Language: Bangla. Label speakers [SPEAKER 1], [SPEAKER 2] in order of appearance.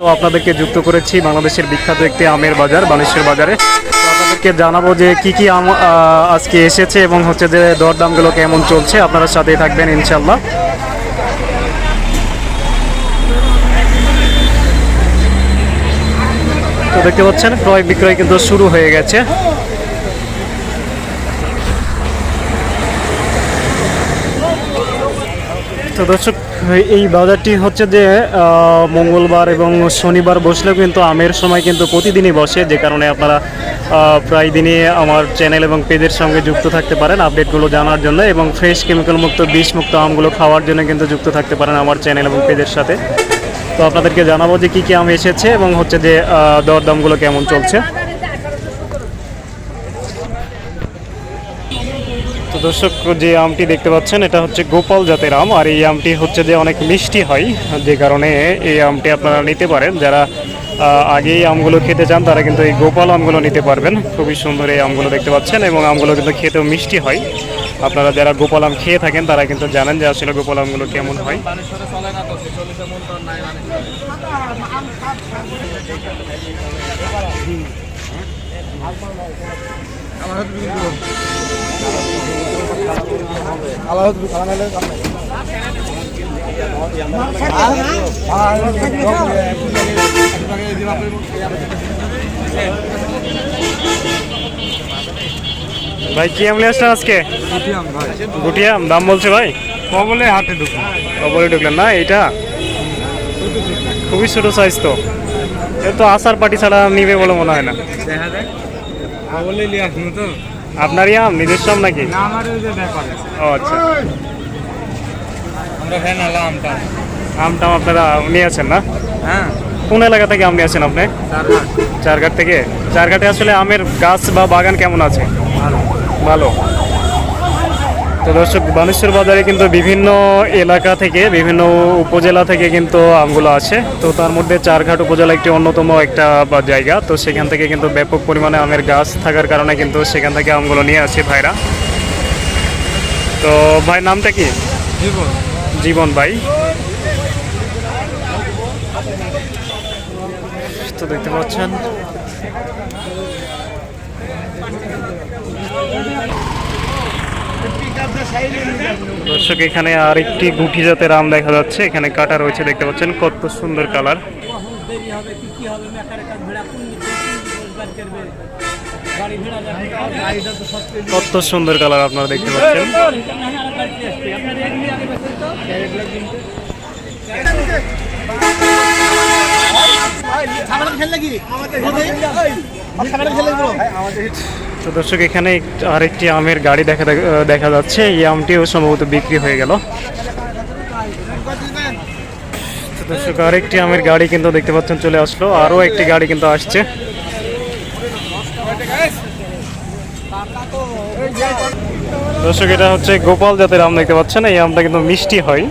[SPEAKER 1] তো আপনাদেরকে যুক্ত করেছি বাংলাদেশের বিখ্যাত একটি আমের বাজার বানেশ্বর বাজারে। আপনাদেরকে জানাব যে কি কি আম আজকে এসেছে এবং হচ্ছে যে দরদামগুলো কেমন চলছে। আপনারা সাথেই থাকবেন ইনশাল্লাহ তো দেখতে পাচ্ছেন ক্রয় বিক্রয় কিন্তু শুরু হয়ে গেছে। তো দর্শক, এই বাজারটি হচ্ছে যে মঙ্গলবার এবং শনিবার বসলেও কিন্তু আমের সময় কিন্তু প্রতিদিনই বসে, যে কারণে আপনারা প্রায় দিনই আমার চ্যানেল এবং পেজের সঙ্গে যুক্ত থাকতে পারেন আপডেটগুলো জানার জন্য এবং ফ্রেশ কেমিক্যাল মুক্ত বিষ মুক্ত আমগুলো খাওয়ার জন্য কিন্তু যুক্ত থাকতে পারেন আমার চ্যানেল এবং পেজের সাথে। তো আপনাদেরকে জানাব যে কী কী আম এসেছে এবং হচ্ছে যে দরদামগুলো কেমন চলছে। দর্শক, যে আমটি দেখতে পাচ্ছেন, এটা হচ্ছে গোপাল জাতের আম, আর এই আমটি হচ্ছে যে অনেক মিষ্টি হয়, যে কারণে এই আমটি আপনারা নিতে পারেন। যারা আগে এই আমগুলো খেতে চান, তারা কিন্তু এই গোপাল আমগুলো নিতে পারবেন। খুবই সুন্দর এই আমগুলো দেখতে পাচ্ছেন, এবং আমগুলো কিন্তু খেতেও মিষ্টি হয়। আপনারা যারা গোপাল আম খেয়ে থাকেন, তারা কিন্তু জানেন যে আসলে গোপাল আমগুলো কেমন হয়। ভাই কি আম নিয়ে আসছেন আজকে গুটি আম দাম বলছে ভাই?
[SPEAKER 2] কবলে হাতে ঢুকুন
[SPEAKER 1] কবলে ঢুকলেন না এইটা? খুবই ছোট সাইজ তো। এ তো আসার পাটি ছাড়া নিবে বলে মনে হয় না।
[SPEAKER 2] দেখা যাক কবলে নিয়ে আসুন তো
[SPEAKER 1] আপনারই আম আম নাকি? ও আচ্ছা।
[SPEAKER 2] আমরা আমটা
[SPEAKER 1] আমটা আপনারা নিয়ে আছেন না?
[SPEAKER 2] হ্যাঁ।
[SPEAKER 1] কোন এলাকা থেকে আম নিয়ে আছেন আপনি?
[SPEAKER 2] চার
[SPEAKER 1] চারঘাট থেকে? চারঘাটে আসলে আমের গাছ বা বাগান কেমন আছে?
[SPEAKER 2] ভালো।
[SPEAKER 1] ভালো। তো দর্শক বানেশ্বর বাজারে কিন্তু বিভিন্ন এলাকা থেকে বিভিন্ন উপজেলা থেকে কিন্তু আমগুলো আছে তো তার মধ্যে চারঘাট উপজেলা একটি অন্যতম একটা জায়গা। তো সেখান থেকে কিন্তু ব্যাপক পরিমাণে আমের গাছ থাকার কারণে কিন্তু সেখান থেকে আমগুলো নিয়ে আসে ভাইরা। তো ভাই নামটা কি?
[SPEAKER 2] জীবন।
[SPEAKER 1] জীবন ভাই। তো দেখতে পাচ্ছেন। দর্শক, এখানে আরেকটি গুটি জাতের আম দেখা যাচ্ছে। এখানে কাটা রয়েছে, দেখতে পাচ্ছেন কত সুন্দর কালার। কত সুন্দর কালার আপনারা দেখতে পাচ্ছেন। তো দর্শক, এখানে আরেকটি আমের গাড়ি দেখা দেখা যাচ্ছে। এই আমটিও সম্ভবত বিক্রি হয়ে গেল। দর্শক, আরেকটি আমের গাড়ি কিন্তু দেখতে পাচ্ছেন, চলে আসলো। আরও একটি গাড়ি কিন্তু আসছে। দর্শক, এটা হচ্ছে গোপাল জাতের আম দেখতে পাচ্ছেন। এই আমটা কিন্তু মিষ্টি হয়।